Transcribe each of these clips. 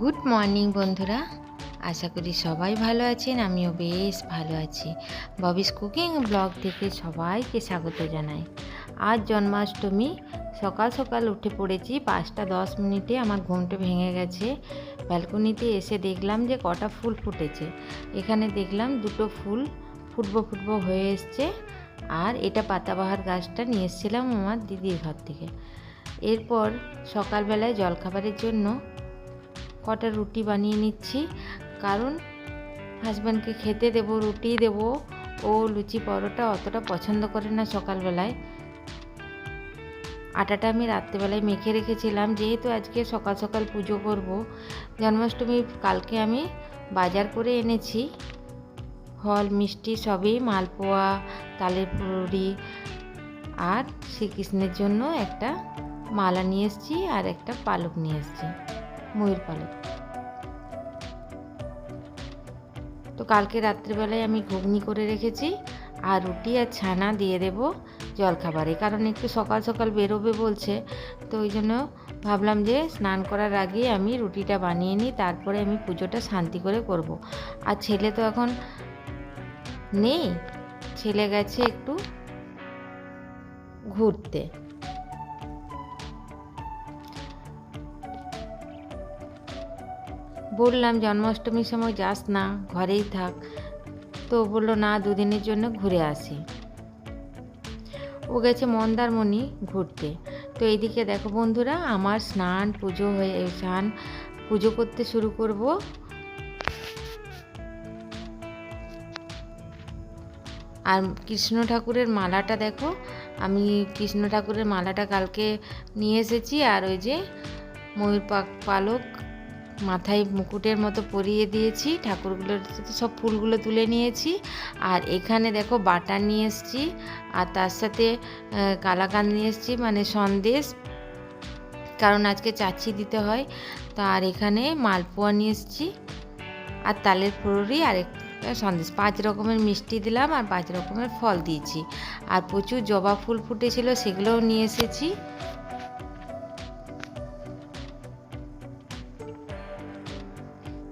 Good morning বন্ধুরা। আশা করি সবাই ভালো আছেন, আমিও বেশ ভালো আছি। ববিস কুকিং ব্লগ থেকে সবাইকে স্বাগত জানাই। আজ জন্মাষ্টমী, সকাল সকাল উঠে পড়েছি, পাঁচটা দশ মিনিটে আমার ঘুমটা ভেঙে গেছে। ব্যালকনিতে এসে দেখলাম যে কটা ফুল ফুটেছে। এখানে দেখলাম দুটো ফুল ফুটবো ফুটবো হয়ে এসছে। আর এটা পাতাবাহার গাছটা নিয়ে এসেছিলাম আমার দিদির ঘর থেকে। এরপর সকালবেলায় জলখাবারের জন্য কটা রুটি বানিয়ে নিচ্ছি। কারণ হাজব্যান্ডকে খেতে দেব, রুটি দেব, ও লুচি পরোটা অতটা পছন্দ করে না সকালবেলায়। আটাটা আমি রাত্রেবেলায় মেখে রেখেছিলাম। যেহেতু আজকে সকাল সকাল পুজো করব, জন্মাষ্টমী কালকে আমি বাজার করে এনেছি। ফল, মিষ্টি সবই, মালপোয়া, তালের পুরি আর শ্রীকৃষ্ণের জন্য একটা মালা নিয়ে এসেছি আর একটা পালক নিয়ে এসেছি, ময়ূর পালক। তো কালকে রাত্রিবেলায় আমি ঘুগনি করে রেখেছি আর রুটি আর ছানা দিয়ে দেব জলখাবারে। কারণ একটু সকাল সকাল বেরোবে বলছে, তো ওই জন্য ভাবলাম যে স্নান করার আগে আমি রুটিটা বানিয়ে নিই, তারপরে আমি পুজোটা শান্তি করে করব। আর ছেলে তো এখন নেই, ছেলে গেছে একটু ঘুরতে। বললাম, জন্মাষ্টমীর সময় যাস না, ঘরেই থাক। তো বলল, না, দুদিনের জন্য ঘুরে আসি। ও গেছে মন্দারমণি ঘুরতে। তো এইদিকে দেখো বন্ধুরা, আমার স্নান, পুজো হয়ে, স্নান, পুজো করতে শুরু করব। আর কৃষ্ণ ঠাকুরের মালাটা দেখো, আমি কৃষ্ণ ঠাকুরের মালাটা কালকে নিয়ে এসেছি। আর ওই যে ময়ূর পালক মাথায় মুকুটের মতো পরিয়ে দিয়েছি ঠাকুরগুলোর সব ফুলগুলো তুলে নিয়েছি। আর এখানে দেখো বাটার নিয়ে এসেছি, আর তার সাথে কালাকান নিয়ে এসেছি মানে সন্দেশ। কারণ আজকে চাচি দিতে হয়, তো আর এখানে মালপোয়া নিয়ে এসেছি, আর তালের ফুরুরি আর সন্দেশ। পাঁচ রকমের মিষ্টি দিলাম, আর পাঁচ রকমের ফল দিয়েছি। আর প্রচুর জবা ফুল ফুটেছিল, সেগুলোও নিয়ে এসেছি।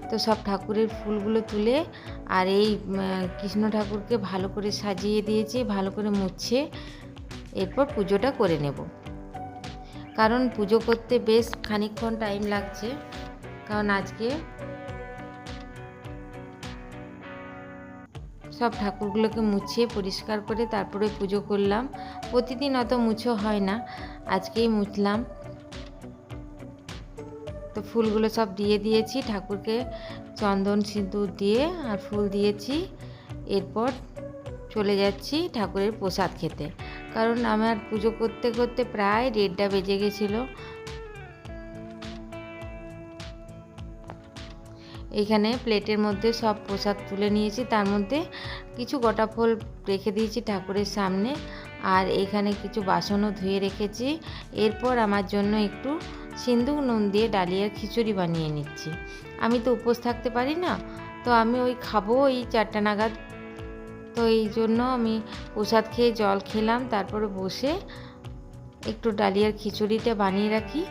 তো সব ঠাকুরের ফুলগুলো তুলে আর এই কৃষ্ণ ঠাকুরকে ভালো করে সাজিয়ে দিয়েছি, ভালো করে মুছে, এরপর পুজোটা করে নেব। কারণ পুজো করতে বেশ খানিকক্ষণ টাইম লাগছে, কারণ আজকে সব ঠাকুরগুলোকে মুছিয়ে পরিষ্কার করে তারপরে পুজো করলাম। প্রতিদিন অত মুছো হয় না, আজকেই মুছলাম। তো ফুলগুলো সব দিয়ে দিয়েছি, ঠাকুরকে চন্দন সিঁদুর দিয়ে আর ফুল দিয়েছি। এরপর চলে যাচ্ছি ঠাকুরের প্রসাদ খেতে। কারণ আমার পুজো করতে করতে প্রায় দেড়টা বেজে গেছিল। এখানে প্লেটের মধ্যে সব প্রসাদ তুলে নিয়েছি। তার মধ্যে কিছু গোটা ফল রেখে দিয়েছি ঠাকুরের সামনে। আর এখানে কিছু বাসনও ধুয়ে রেখেছি। এরপর আমার জন্য একটু সিন্দুক, নুন দিয়ে ডালিয়ার খিচুড়ি বানিয়ে নিচ্ছি। আমি তো উপোস থাকতে পারি না, তো আমি ওই খাব ওই চারটা নাগাদ। তো এই জন্য আমি প্রসাদ খেয়ে জল খেলাম, তারপরে বসে একটু ডালিয়ার খিচুড়িটা বানিয়ে রাখি,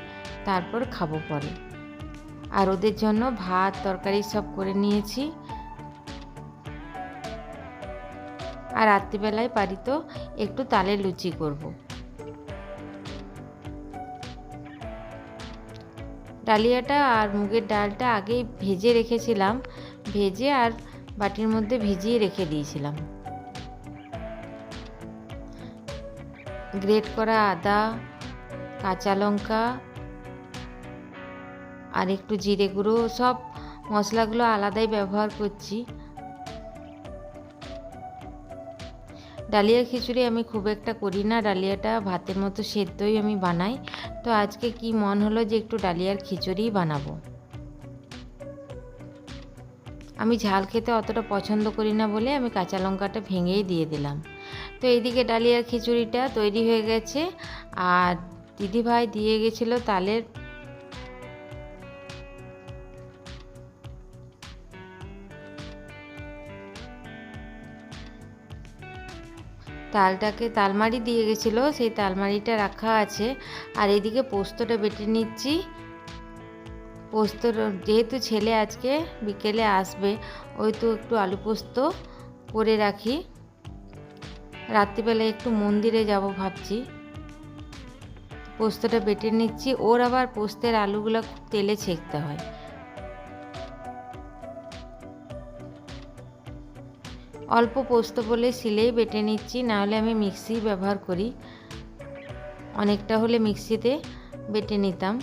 তারপর খাব পরে। আর ওদের জন্য ভাত, তরকারি সব করে নিয়েছি। আর রাত্রিবেলায় পারি তো একটু তালের লুচি করব। ডালিয়াটা আর মুগের ডালটা আগেই ভেজে রেখেছিলাম। ভেজে আর বাটির মধ্যে ভিজিয়ে রেখে দিয়েছিলাম। গ্রেট করা আদা, কাঁচা লঙ্কা, আর একটু জিরে গুঁড়ো, সব মশলাগুলো আলাদাই ব্যবহার করছি। ডালিয়া খিচুড়ি আমি খুব একটা করি না। ডালিয়াটা ভাতের মতো সেদ্ধই আমি বানাই। তো আজকে কি মন হলো যে একটু ডালিয়ার খিচুড়িই বানাবো? আমি ঝাল খেতে অতটা পছন্দ করি না বলে আমি কাঁচা লঙ্কাটা ভেঙেই দিয়ে দিলাম। তো এইদিকে ডালিয়ার খিচুড়িটা তৈরি হয়ে গেছে। আর দিদিভাই দিয়ে গেছিল তালের তালটাকে তালমারি দিয়ে গেছিল, সেই তালমারিটা রাখা আছে। আর এদিকে পোস্তটা বেটে নিচ্ছি। পোস্ত যেহেতু ছেলে আজকে, বিকেলে আসবে, ওই তো একটু আলু পোস্ত করে রাখি। রাত্রিবেলা একটু মন্দিরে যাব ভাবছি। পোস্তটা বেটে নিচ্ছি। ওর আবার পোস্তের আলুগুলো তেলে ছেঁকতে হয়। অল্প পোস্ত বলে শিলেই বেটে নিচ্ছি, নাহলে আমি মিক্সি ব্যবহার করি। অনেকটা হলে মিক্সিতে বেটে নিতাম।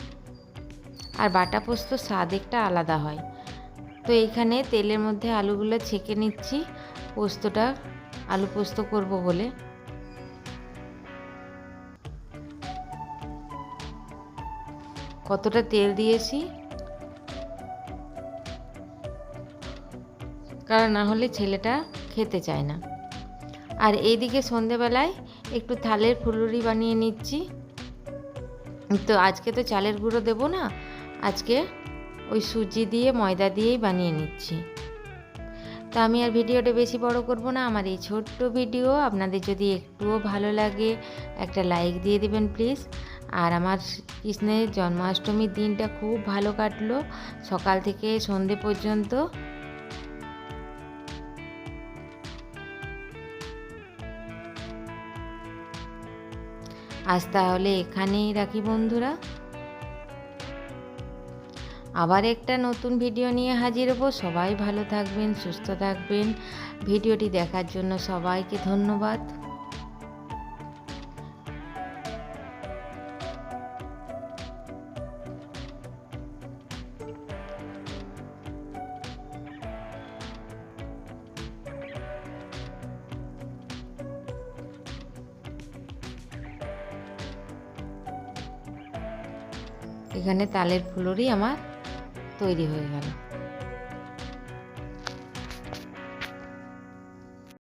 আর বাটা পোস্ত স্বাদ একটা আলাদা হয়। তো এইখানে তেলের মধ্যে আলুগুলো ছেঁকে নিচ্ছি। পোস্তটা, আলু পোস্ত করব বলে। কতটা তেল দিয়েছি? কারণ না হলে ছেলেটা খেতে চায় না। আর এইদিকে সন্ধেবেলায় একটু থালের ফুলুরি বানিয়ে নিচ্ছি। তো আজকে তো চালের গুঁড়ো দেবো না, আজকে ওই সুজি দিয়ে, ময়দা দিয়েই বানিয়ে নিচ্ছি। তো আমি আর ভিডিওটা বেশি বড় করব না, আমার এই ছোট্ট ভিডিও আপনাদের যদি একটুও ভালো লাগে, একটা লাইক দিয়ে দিবেন প্লিজ। আর আমার কৃষ্ণের জন্মাষ্টমীর দিনটা খুব ভালো কাটলো, সকাল থেকে সন্ধে পর্যন্ত। আজ তাহলে এখানেই রাখি বন্ধুরা। আবার একটা নতুন ভিডিও নিয়ে হাজির হব। সবাই ভালো থাকবেন, সুস্থ থাকবেন। ভিডিওটি দেখার জন্য সবাইকে ধন্যবাদ। এখানে তালের ফুলুরি আমার তৈরি হয়ে গেল।